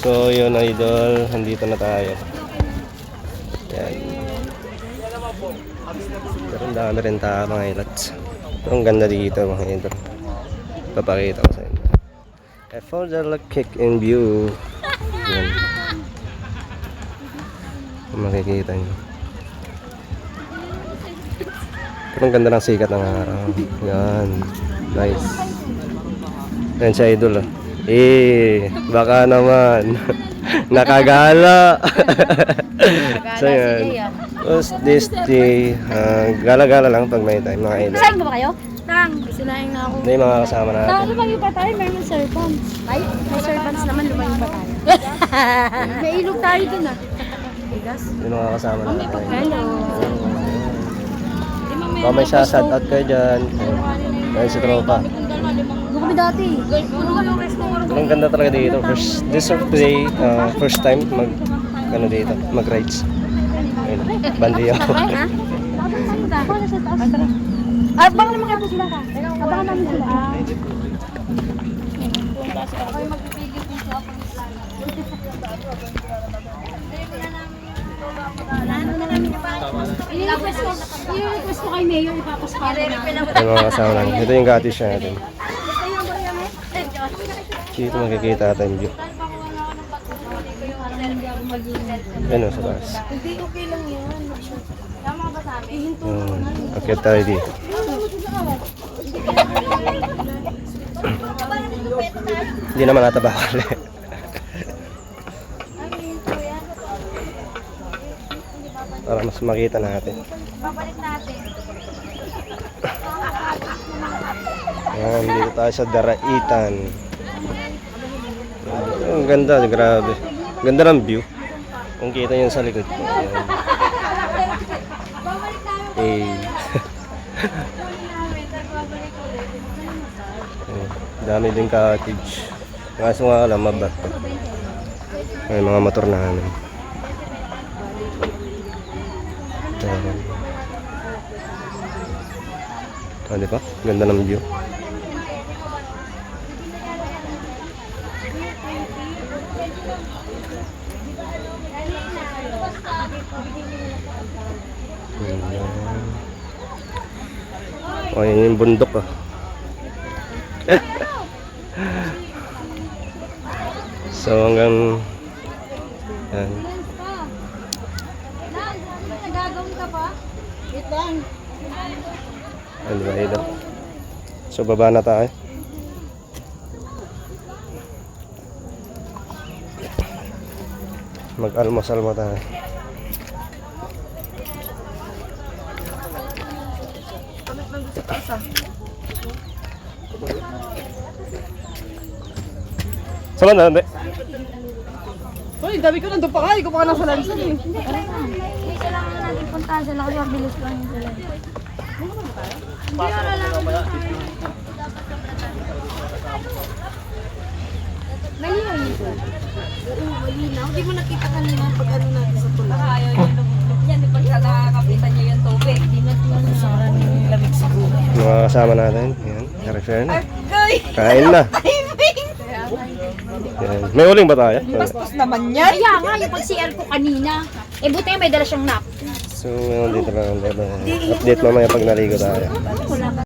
So, yun idol. Nandito na tayo. Yan. Pero ang dami rin tayo mga ilots. Ang ganda dito mga idol. Papakita ko sa inyo. A look kick in view. Yan. Makikita nyo. Pero ang ganda ng sikat ng araw. Yan. Nice. Yan si idol. ah. Eh, baka naman. Nakagala. so yan. Tapos this day, ah, gala-gala lang pag may time mga idol. Saan ba kayo? Tang, sinaing na ako. Ito yung mga kasama natin. Tang, lumayo pa tayo, meron serpents. Ay, may serpents naman, lumayo pa tayo. may ilog tayo dun ah. Bigas? Yung mga kasama natin. Hello. Baka may shout out kayo dyan. Ayun si Tropa. Kami dati. Ang ganda talaga dito. First, this of day, ah, first time mag, ano dito, mag-rides. Ayun. Ay, ha? Ako na sa. Tara. Ah, baka naman kayo sila ka. Abangan namin sila. Ah. I-request ko, i-request ko kay Mayor, ipapaspalo namin. Yung mga kasama. Ito yung gatis siya natin. Dito makikita natin yung view. Ayun o, sa taas. Hindi, okay lang yan. Tama ba sa amin? Hmm, akit tayo dito. Hindi naman nataba ulit. Para mas makita natin. Babalik natin. Ayan, dito tayo sa Daraitan. Ang ganda, grabe. Ganda ng view. Kung kita yun sa likod. Eh. Ayan, Dami din cottage. Kaso nga alam, mabat pa. May mga motor na namin. Ayan. Ah, di ba? Ganda ng view. Ayan. Oh, yan yung bundok ah. so hanggang yan. Nagagawin ka pa? Ba ito? So baba na tayo. Mag-almusal mo tayo. Saan na, hindi? Hoy, dami ko nandun pa nga. Ikaw pa ka nasa lansan eh. Isa lang na natin puntahan sila kasi mabilis lang yung sila. Hindi, wala lang. Malinaw yun sir. Oo, malinaw. Hindi mo nakita kanina pag ano natin sa tula. Yan, di ba siya nakakapitan niya yung tubig? Maraming lamig siguro. Mga kasama natin. Yan, Agay! Kain na. Yan. May uling ba tayo? Bastos naman yan. Kaya nga, yung pag-CR ko kanina, eh buti may dala siyang nap. So, ngayon dito lang. Update mamaya pag naligo tayo. Wala